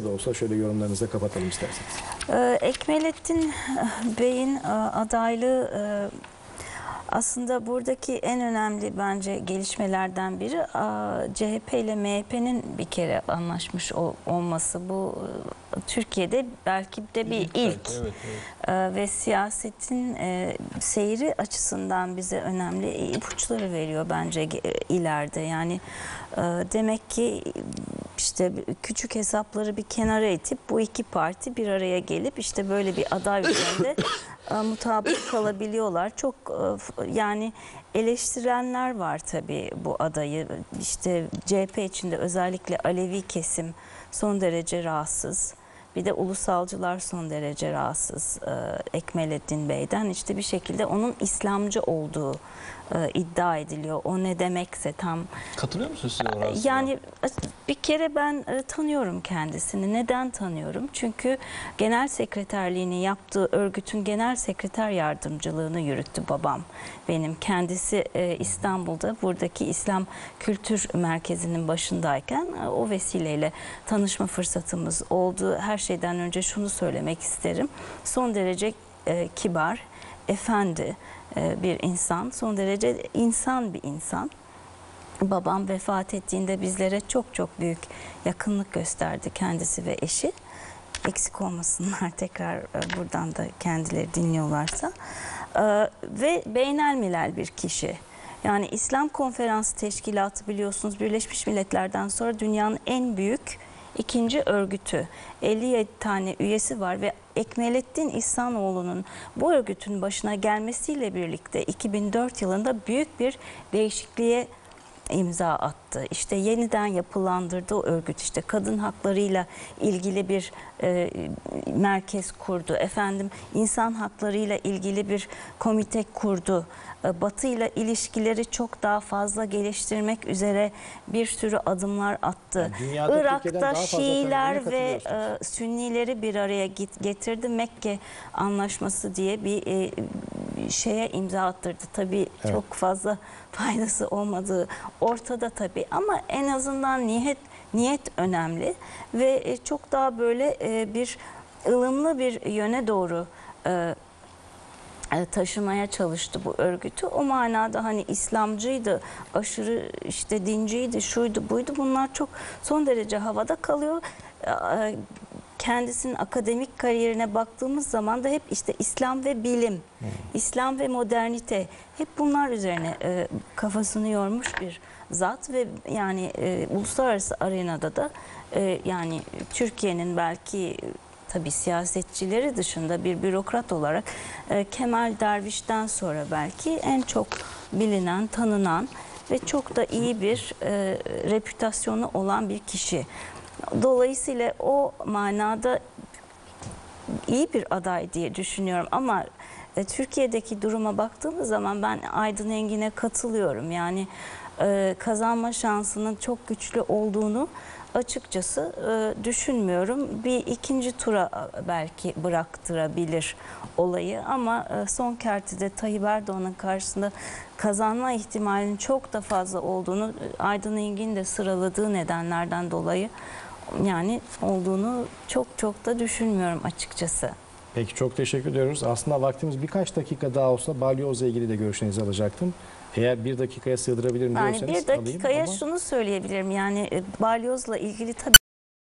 da olsa şöyle yorumlarınızla kapatalım isterseniz. Ee, Ekmelettin Bey'in e, adaylığı e, aslında buradaki en önemli bence gelişmelerden biri e, CHP ile MHP'nin bir kere anlaşmış ol- olması. Bu Türkiye'de belki de bir ilk. Evet, evet. Ee, ve siyasetin seyri açısından bize önemli ipuçları veriyor bence ileride. Yani demek ki işte küçük hesapları bir kenara itip bu iki parti bir araya gelip işte böyle bir aday üzerinde e, mutabık kalabiliyorlar. Çok e, yani eleştirenler var tabii bu adayı. İşte CHP içinde özellikle Alevi kesim son derece rahatsız. Bir de ulusalcılar son derece rahatsız e, Ekmelettin Bey'den. İşte bir şekilde onun İslamcı olduğu e, iddia ediliyor. O ne demekse tam. Katılıyor musunuz siz? Yani bir kere ben e, tanıyorum kendisini. Neden tanıyorum? Çünkü genel sekreterliğini yaptığı örgütün genel sekreter yardımcılığını yürüttü babam. Benim kendisi e, İstanbul'da buradaki İslam Kültür Merkezi'nin başındayken e, o vesileyle tanışma fırsatımız oldu. Her şeyden önce şunu söylemek isterim. Son derece e, kibar, efendi e, bir insan, son derece insan bir insan. Babam vefat ettiğinde bizlere çok çok büyük yakınlık gösterdi kendisi ve eşi. Eksik olmasınlar tekrar e, buradan da kendileri dinliyorlarsa. Ee, ve beynelmilel bir kişi. Yani İslam Konferansı Teşkilatı biliyorsunuz Birleşmiş Milletler'den sonra dünyanın en büyük ikinci örgütü. 57 tane üyesi var ve Ekmelettin İhsanoğlu'nun bu örgütün başına gelmesiyle birlikte 2004 yılında büyük bir değişikliğe imza attı. İşte yeniden yapılandırdı o örgüt. İşte kadın haklarıyla ilgili bir e, merkez kurdu. Efendim insan haklarıyla ilgili bir komite kurdu. E, Batı ile ilişkileri çok daha fazla geliştirmek üzere bir sürü adımlar attı. Yani Irak'ta Şiiler ve e, Sünnileri bir araya git- getirdi. Mekke Anlaşması diye bir e, şeye imza attırdı. Tabii Evet. çok fazla faydası olmadığı ortada tabii ama en azından niyet niyet önemli ve e, çok daha böyle e, bir ılımlı bir yöne doğru e, taşımaya çalıştı bu örgütü. O manada hani İslamcıydı, aşırı işte dinciydi, şuydu buydu bunlar çok son derece havada kalıyor. E, Kendisinin akademik kariyerine baktığımız zaman da hep işte İslam ve bilim, İslam ve modernite hep bunlar üzerine e, kafasını yormuş bir zat ve yani e, uluslararası arenada da e, yani Türkiye'nin belki tabii siyasetçileri dışında bir bürokrat olarak e, Kemal Derviş'ten sonra belki en çok bilinen, tanınan ve çok da iyi bir e, reputasyonu olan bir kişi. Dolayısıyla o manada iyi bir aday diye düşünüyorum ama e, Türkiye'deki duruma baktığımız zaman ben Aydın Engin'e katılıyorum. Yani e, kazanma şansının çok güçlü olduğunu açıkçası e, düşünmüyorum. Bir ikinci tura e, belki bıraktırabilir olayı ama e, son kertede Tayyip Erdoğan'ın karşısında kazanma ihtimalinin çok da fazla olduğunu e, Aydın Engin de sıraladığı nedenlerden dolayı yani olduğunu çok çok da düşünmüyorum açıkçası. Peki çok teşekkür ediyoruz. Aslında vaktimiz birkaç dakika daha olsa balyozla ilgili de görüşlerinizi alacaktım. Eğer bir dakikaya sığdırabilirim Yani diyorsanız bir alayım dakikaya ama- şunu söyleyebilirim yani e, balyozla ilgili tabii